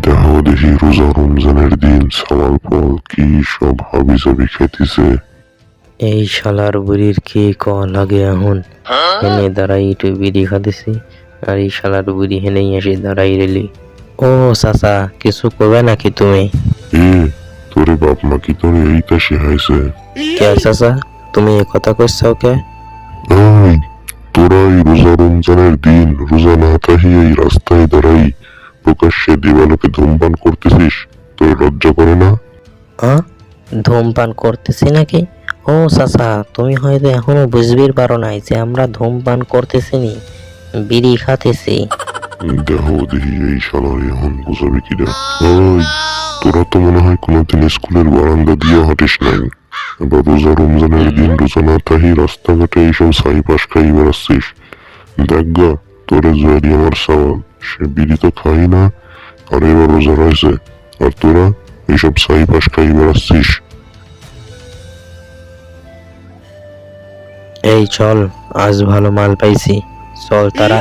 দেহ দেখি রোজা রমজানের দিন সামাল ফল কি সব হাবি জাবি খাইতেছে এই শালার বুড়ির কি ক লাগে এখন? হেনে দাঁড়াই একটু বিড়ি খাতেছি আর এই শালার বুড়ি হেনেই এসে দাঁড়াই রেলি ও চাচা কিছু করবে নাকি তুমি? এ তোরে বাপ মা কি তোরে এইটা শিখাইছে? কে চাচা তুমি এ কথা কইছাও কে? তোরা এই রোজা রমজানের দিন রোজা না এই রাস্তায় দাঁড়াই প্রকাশ্যে দিবালোকে ধূমপান করতেছিস? তোর লজ্জা করে না? হ্যাঁ ধূমপান করতেছি নাকি? ও চাচা তুমি হয়তো এখনও বুঝবির পারো নাই যে আমরা ধূমপান করতেছি নি বিড়ি খাতেছি। দেহ দেখি এই শালার এখন বুঝাবি ওই তোরা তো মনে হয় কোনোদিন স্কুলের বারান্দা দিয়ে হাঁটিস নাই। এবার রোজা রমজানের দিন রোজা না থাকি রাস্তাঘাটে এইসব সাই পাশ খাই বেড়াচ্ছিস দেখ গা তোরে জয়ারি আমার সওয়াল। সে বিড়ি তো খাই না আর এবার রোজা রয়েছে। আর তোরা এইসব সাই পাশ খাই বেড়াচ্ছিস এই চল আজ ভালো মাল পাইছি। চল তারা।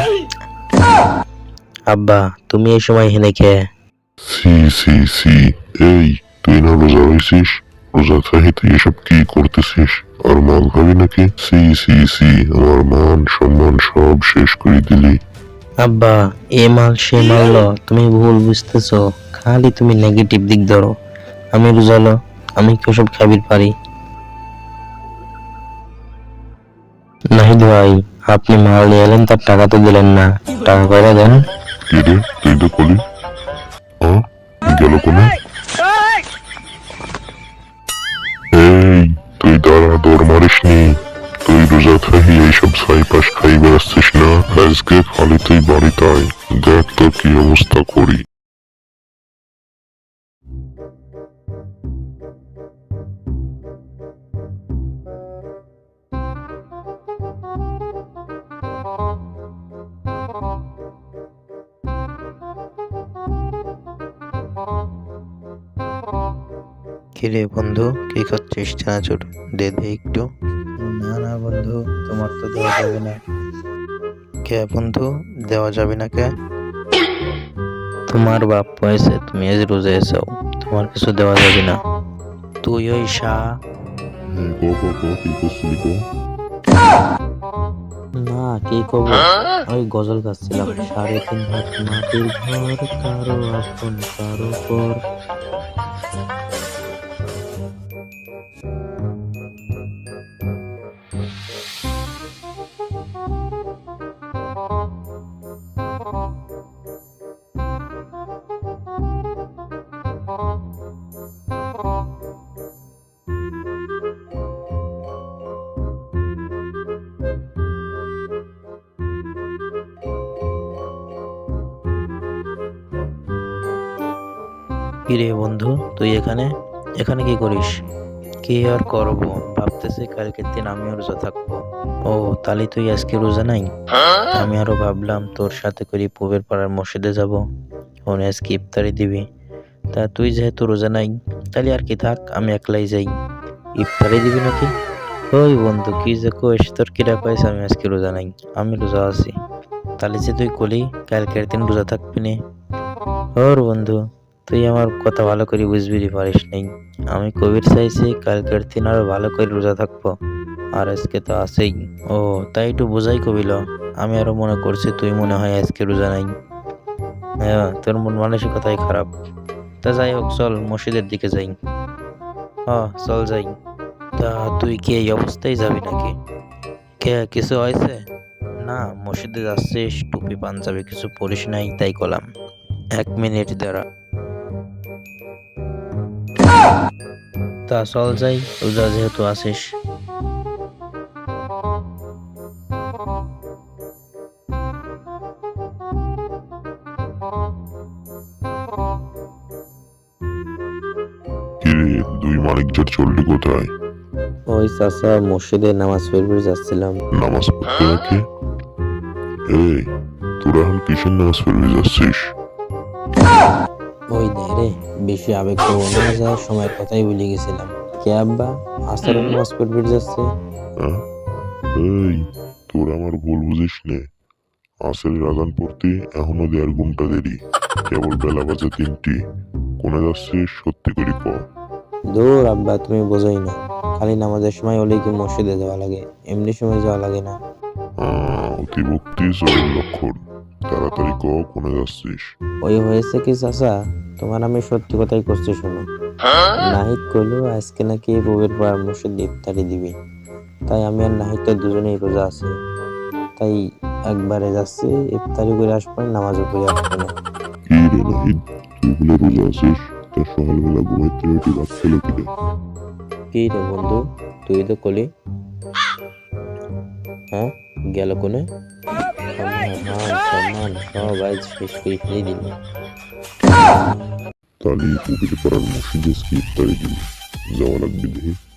আব্বা তুমি এই সময় হেনে কে সি সি সি এই তুই না রোজা রয়েছিস রোজা থাকি তুই এসব কি করতেছিস? আর মাল খাবি নাকি? সি সি সি আমার মান সম্মান সব শেষ করে দিলি। আব্বা, এ মাল, সে মারল তুমি ভুল বুঝতেছো। খালি তুমি নেগেটিভ দিক ধরো। আমি রোজালো আমি কি সব খাবির পারি? নাহিদ ভাই, আপনি মাল নিয়ে এলেন, তার টাকা তো দিলেন না। টাকা কয়টা দেন? কি তুই তো কলি? ও গেল কোনে? আজকে খালি তুই বাড়িতে আয় দেখ তো কি অবস্থা করি। কিরে বন্ধু কি করছিস? চানাচুর দে দে একটু। না না বন্ধু তোমার তো দেওয়া যাবে না। কে বন্ধু? দেওয়া যাবে না কে? তোমার বাপ পয়সে তুমি আজ রোজা এসো তোমার কিছু দেওয়া যাবে না। তুই ওই শাহ গো গো গো কি করছিলি গো না কি কব ওই গজল গাচ্ছিলাম সাড়ে তিন হাত মাটির ঘর কারও আপন কারও পর। কিরে বন্ধু? তুই এখানে? এখানে কি করিস? কি আর করব? ভাবতেছি কালকের দিন আমিও রোজা থাকব। ও, তাহলে তুই আজকে রোজা নাই? আমি আরও ভাবলাম তোর সাথে করে পুবের পাড়ার মসজিদে যাব। ওনে আজকে ইফতারি দিবি। তা তুই যেহেতু রোজা নাই, তাহলে আর কি থাক, আমি একলাই যাই। ইফতারি দিবি নাকি? ওই বন্ধু, কি যে কইস, তোর কিরা কইস আমি আজকে রোজা নাই? আমি রোজা আছি। তাহলে যে তুই কলি, কালকের দিন রোজা থাকবি নে। ওর বন্ধু তুই আমার কথা ভালো করে বুঝবি পারিস নাই। আমি কবির চাইছি কালকের দিন আরও ভালো করে রোজা থাকব। আর আজকে তো আছেই। ও, তাই একটু বোঝাই কবিল। আমি আরও মনে করছি তুই মনে হয় আজকে রোজা নাই। হ্যাঁ তোর মন মানসিকতাই খারাপ। তা যাই হোক, চল মসজিদের দিকে যাই। হ্যাঁ চল যাই। তা তুই কি এই অবস্থায় যাবি নাকি? কে, কিছু হয়েছে? না, মসজিদে যাচ্ছিস, টুপি, পাঞ্জাবি কিছু পরিস নাই, তাই কলাম এক মিনিট দাঁড়া। তা চল যাই রোজা যেহেতু আসিস কিরে দুই মানিকজোর চললি কোথায়? ওই চাচা মসজিদে নামাজ পড়বে যাচ্ছিলাম। নামাজ পড়তে নাকি? এই তোরা এখন কিসের নামাজ পড়বি যাচ্ছিস? ওই দে রে বেশি আবেগ করব না যাওয়ার সময়ের কথাই ভুলে গেছিলাম। কে আব্বা? আসার নামাজ পড়বে যাচ্ছে? এই তোরা আমার ভুল বুঝিস নে। আসের আজান পড়তে এখনও দেড় ঘণ্টা দেরি। কেবল বেলা বাজে তিনটি। কোনে যাচ্ছিস সত্যি করে ক। দূর আব্বা তুমি বোঝোই না। খালি নামাজের সময় হলেই কি মসজিদে যাওয়া লাগে? এমনি সময় যাওয়া লাগে না। অতিভক্তি চরম লক্ষণ। তাড়াতাড়ি ক কোনে যাচ্ছিস? ওই হয়েছে কি চাচা তোমার আমি সত্যি কথাই করছি শোনো। নাহিদ কইলো আজকে নাকি বউয়ের পরামর্শ ইফতারি দিবি। তাই আমি আর নাহিদ তো দুজনেই রোজা আছি। তাই একবারে যাচ্ছি ইফতারি করে আসব নামাজও করে আসব না। কি রে নাহিদ তুই বলে রোজা আছিস? তা সকালবেলা ঘুমাইতে উঠে ভাত খেলো কিনা? কি রে বন্ধু তুই তো কলি। হ্যাঁ গেল কোনে? সম্মান মান সম্মান সব আজ শেষ করে ফেলে দিল তাহলে পুকুরে পাড়ার মসজিদে ইফতারি দিবি যাওয়া লাগবে দেখি